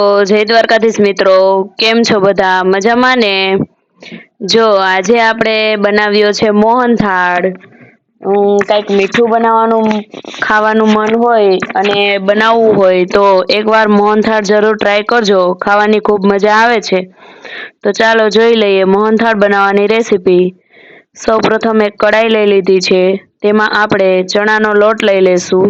તો જય દ્વારકાધીશ મિત્રો, કેમ છો બધા? મજામાં ને? જો, આજે આપણે બનાવ્યો છે મોહનથાળ કંઈક મીઠું બનાવવાનું, ખાવાનું મન હોય અને બનાવવું હોય, તો એકવાર મોહનથાળ જરૂર ટ્રાય કરજો. ખાવાની ખૂબ મજા આવે છે. તો ચાલો જોઈ લઈએ મોહનથાળ બનાવવાની રેસીપી સૌ પ્રથમ એક કડાઈ લઈ લીધી છે. તેમાં આપણે ચણાનો લોટ લઈ લેશું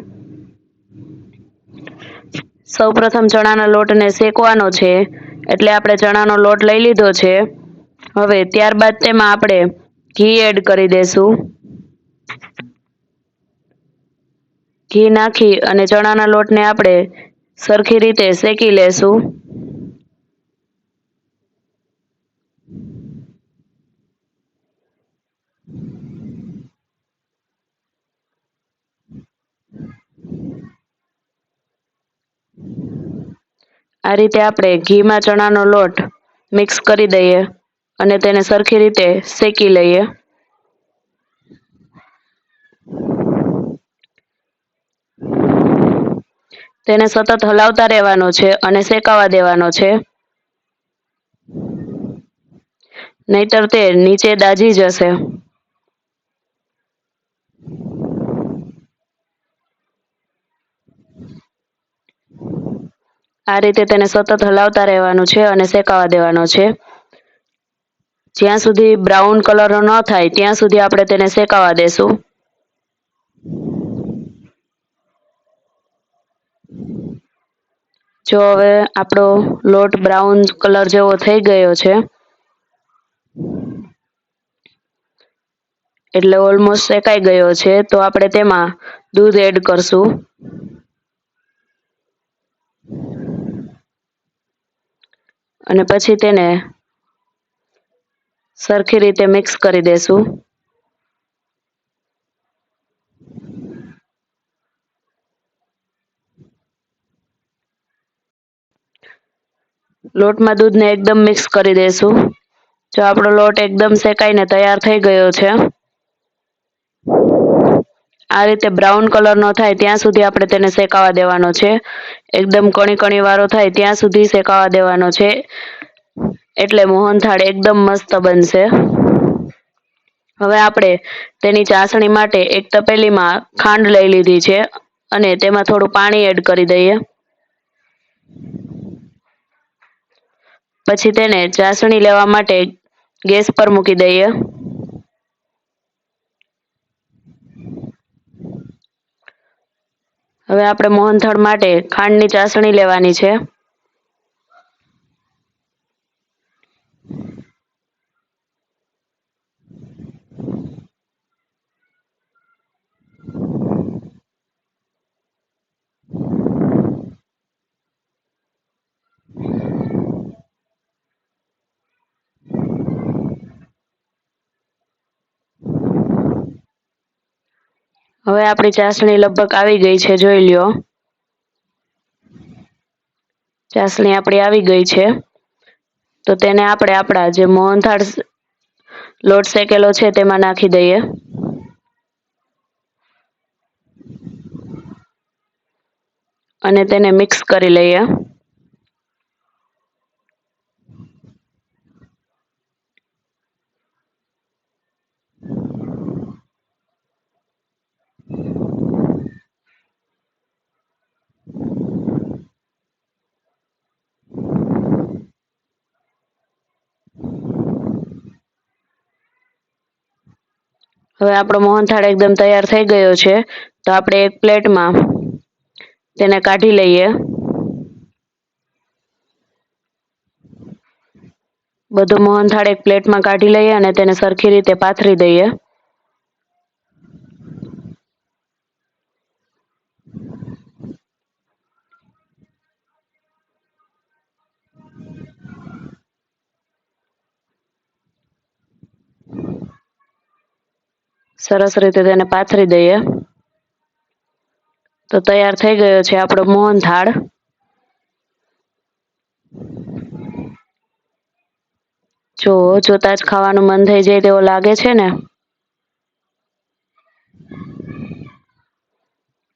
સૌ પ્રથમ ચણાના લોટને શેકવાનો છે, એટલે આપણે ચણાનો લોટ લઈ લીધો છે. હવે ત્યારબાદ તેમાં આપણે ઘી એડ કરી દેશું. ઘી નાખી અને ચણાના લોટને આપણે સરખી રીતે શેકી લેશું. આ રીતે આપણે ઘીમાં ચણાનો લોટ મિક્સ કરી દઈએ અને તેને સરખી રીતે શેકી લઈએ. તેને સતત હલાવતા રહેવાનો છે અને શેકાવા દેવાનો છે. નહીતર તે નીચે દાજી જશે. આ રીતે તેને સતત હલાવતા રહેવાનું છે અને શેકાવા દેવાનો છે. જ્યાં સુધી બ્રાઉન કલર ન થાય, ત્યાં સુધી આપણે તેને શેકાવા દેશું. જો હવે આપણો લોટ બ્રાઉન કલર જેવો થઈ ગયો છે, એટલે ઓલમોસ્ટ શેકાઈ ગયો છે, તો આપણે તેમાં દૂધ એડ કરશું. અને પછી તેને સરખી રીતે મિક્સ કરી દેશું. લોટમાં દૂધને એકદમ મિક્સ કરી દેશું. જો આપણો લોટ એકદમ શેકાઈને તૈયાર થઈ ગયો છે આ રીતે બ્રાઉન કલરનો થાય ત્યાં સુધી આપણે તેને શેકાવા દેવાનો છે. એકદમ કણી કણી વાળો થાય ત્યાં સુધી શેકાવા દેવાનો છે. એટલે મોહનથાળ એકદમ મસ્ત બનશે. હવે આપણે તેની ચાસણી માટે એક તપેલીમાં ખાંડ લઈ લીધી છે અને તેમાં થોડું પાણી એડ કરી દઈએ. પછી તેને ચાસણી લેવા માટે ગેસ પર મૂકી દઈએ. હવે આપણે મોહનથાળ માટે ખાંડની ચાસણી લેવાની છે. હવે આપણી ચાસણી લગભગ આવી ગઈ છે, જોઈ લ્યો. ચાસણી આપણી આવી ગઈ છે. તો તેને આપણે આપણા જે મોહનથાળ લોટ શેકેલો છે તેમાં નાખી દઈએ. અને તેને મિક્સ કરી લઈએ. હવે આપણો મોહનથાળ એકદમ તૈયાર થઈ ગયો છે. તો આપણે એક પ્લેટમાં તેને કાઢી લઈએ. બધું મોહનથાળ એક પ્લેટમાં કાઢી લઈએ અને તેને સરખી રીતે પાથરી દઈએ. સરસ રીતે તેને પાથરી દઈએ. તો તૈયાર થઈ ગયો છે આપણો મોહનથાળ જો, જોતા જ ખાવાનું મન થઈ જાય તેવો લાગે છે ને.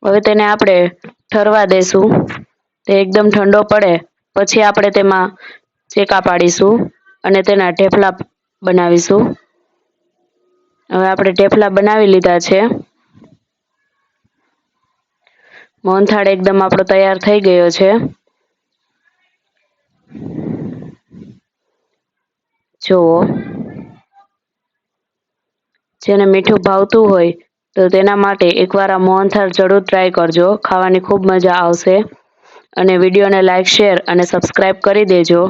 હવે તેને આપણે ઠરવા દેશું. તે એકદમ ઠંડો પડે. પછી આપણે તેમાં ચેકા પાડીશું અને તેના ઢેફલા બનાવીશું. હવે આપણે ઢેફલા બનાવી લીધા છે. મોહનથાળ એકદમ આપણો તૈયાર થઈ ગયો છે. જુઓ. જેને મીઠું ભાવતું હોય તો તેના માટે એકવાર આ મોહનથાળ જરૂર ટ્રાય કરજો. ખાવાની ખૂબ મજા આવશે. અને વિડીયોને લાઇક શેર અને સબસ્ક્રાઈબ કરી દેજો.